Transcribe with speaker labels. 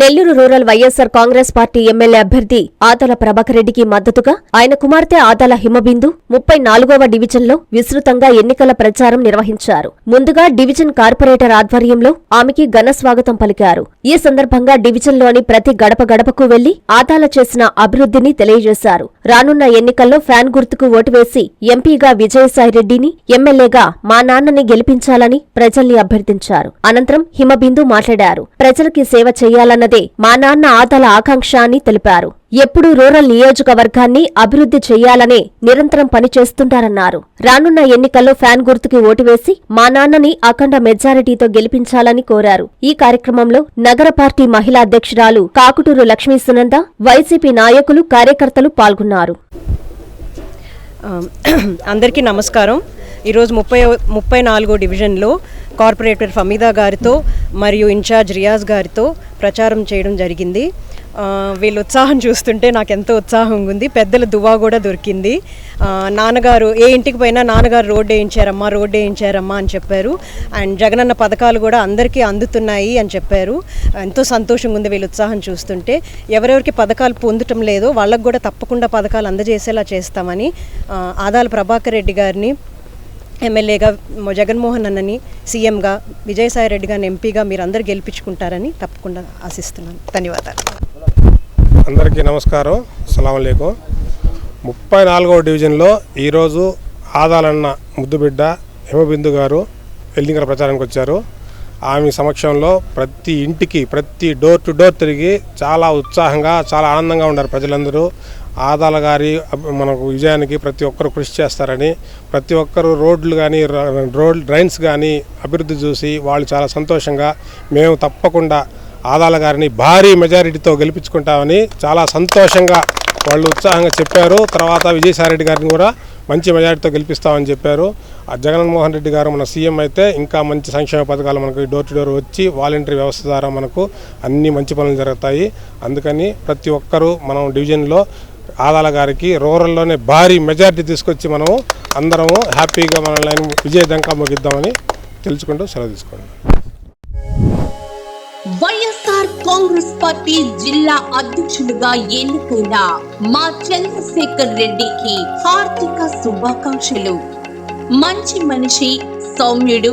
Speaker 1: Nellore rural YSR Congress party MLA అభ్యర్థి ఆతల ప్రభాకర్ రెడ్డికి మద్దతుగా ఆయన కుమార్తె ఆతల హిమబిందు ముప్పై నాలుగవ డివిజన్లో విస్తృతంగా ఎన్నికల ప్రచారం నిర్వహించారు. ముందుగా డివిజన్ కార్పొరేటర్ ఆధ్వర్యంలో ఆమెకి ఘన స్వాగతం పలికారు. ఈ సందర్భంగా డివిజన్లోని ప్రతి గడప గడపకు వెళ్ళి ఆదాల చేసిన అభివృద్ధిని తెలియజేశారు. రానున్న ఎన్నికల్లో ఫ్యాన్ గుర్తుకు ఓటు వేసి ఎంపీగా విజయసాయిరెడ్డిని ఎమ్మెల్యేగా మా నాన్నని గెలిపించాలని ప్రజల్ని అభ్యర్థించారు. అనంతరం హిమబిందు మాట్లాడారు. ప్రజలకి సేవ అన్నదే మా నాన్న ఆదాల ఆకాంక్ష అని తెలిపారు. ఎప్పుడూ రూరల్ నియోజకవర్గాన్ని అభివృద్ధి చేయాలనే నిరంతరం పనిచేస్తుంటారన్నారు రానున్న ఎన్నికల్లో ఫ్యాన్ గుర్తుకి ఓటు వేసి మా నాన్నని అఖండ మెజారిటీతో గెలిపించాలని కోరారు. ఈ కార్యక్రమంలో నగర పార్టీ మహిళా అధ్యక్షురాలు కాకుటూరు లక్ష్మీ సునంద వైసీపీ నాయకులు కార్యకర్తలు పాల్గొన్నారు.
Speaker 2: అందరికీ నమస్కారం. ఈరోజు ముప్పై ముప్పై నాలుగో డివిజన్లో కార్పొరేటర్ ఫమీదా గారితో మరియు ఇన్ఛార్జ్ రియాజ్ గారితో ప్రచారం చేయడం జరిగింది. వీళ్ళు వీళ్ళ ఉత్సాహం చూస్తుంటే నాకు ఎంతో ఉత్సాహంగా ఉంది. పెద్దల దువా కూడా దొరికింది. నాన్నగారు ఏ ఇంటికి పోయినా నాన్నగారు రోడ్డు వేయించారమ్మా రోడ్డు వేయించారమ్మా అని చెప్పారు. అండ్ జగనన్న పథకాలు కూడా అందరికీ అందుతున్నాయి అని చెప్పారు. ఎంతో సంతోషంగా ఉంది వీళ్ళ ఉత్సాహం చూస్తుంటే. ఎవరెవరికి పథకాలు పొందటం లేదో వాళ్ళకు కూడా తప్పకుండా పథకాలు అందజేసేలా చేస్తామని ఆదాల ప్రభాకర్ రెడ్డి గారిని ఎమ్మెల్యేగా జగన్మోహన్ అన్నని సీఎంగా విజయసాయి రెడ్డి గారిని ఎంపీగా మీరు అందరు గెలిపించుకుంటారని తప్పకుండా ఆశిస్తున్నాను. ధన్యవాదాలు.
Speaker 3: అందరికీ నమస్కారం. అస్సలం ముప్పై నాలుగవ డివిజన్లో ఈరోజు ఆదాలన్న ముద్దుబిడ్డ హిమబిందు గారు ఎన్నికల ప్రచారానికి వచ్చారు. ఆమె సమక్షంలో ప్రతి ఇంటికి ప్రతి డోర్ టు డోర్ తిరిగి చాలా ఉత్సాహంగా చాలా ఆనందంగా ఉన్నారు ప్రజలందరూ. ఆదాల గారి మనకు విజయానికి ప్రతి ఒక్కరు కృషి చేస్తారని ప్రతి ఒక్కరు రోడ్లు కానీ రోడ్ డ్రైన్స్ కానీ అభివృద్ధి చూసి వాళ్ళు చాలా సంతోషంగా మేము తప్పకుండా ఆదాల గారిని భారీ మెజారిటీతో గెలిపించుకుంటామని చాలా సంతోషంగా వాళ్ళు ఉత్సాహంగా చెప్పారు. తర్వాత విజయసాయిరెడ్డి గారిని కూడా మంచి మెజారిటీతో గెలిపిస్తామని చెప్పారు. ఆ జగన్మోహన్ రెడ్డి గారు మన సీఎం అయితే ఇంకా మంచి సంక్షేమ పథకాలు మనకు డోర్ టు డోర్ వచ్చి వాలంటరీ వ్యవస్థ ద్వారా మనకు అన్ని మంచి పనులు జరుగుతాయి. అందుకని ప్రతి ఒక్కరూ మనం డివిజన్లో ఆదాల గారికి రూరల్లోనే భారీ మెజార్టీ తీసుకొచ్చి మనము అందరము హ్యాపీగా మనల్ని విజయదంకా ముగిద్దామని తెలుసుకుంటూ సెలవు తీసుకోండి.
Speaker 4: వైఎస్ఆర్ కాంగ్రెస్ పార్టీ జిల్లా అధ్యక్షులుగా ఎన్నికైన మా చంద్రశేఖర్ రెడ్డికి హార్దిక శుభాకాంక్షలు. మంచి మనిషి సౌమ్యుడు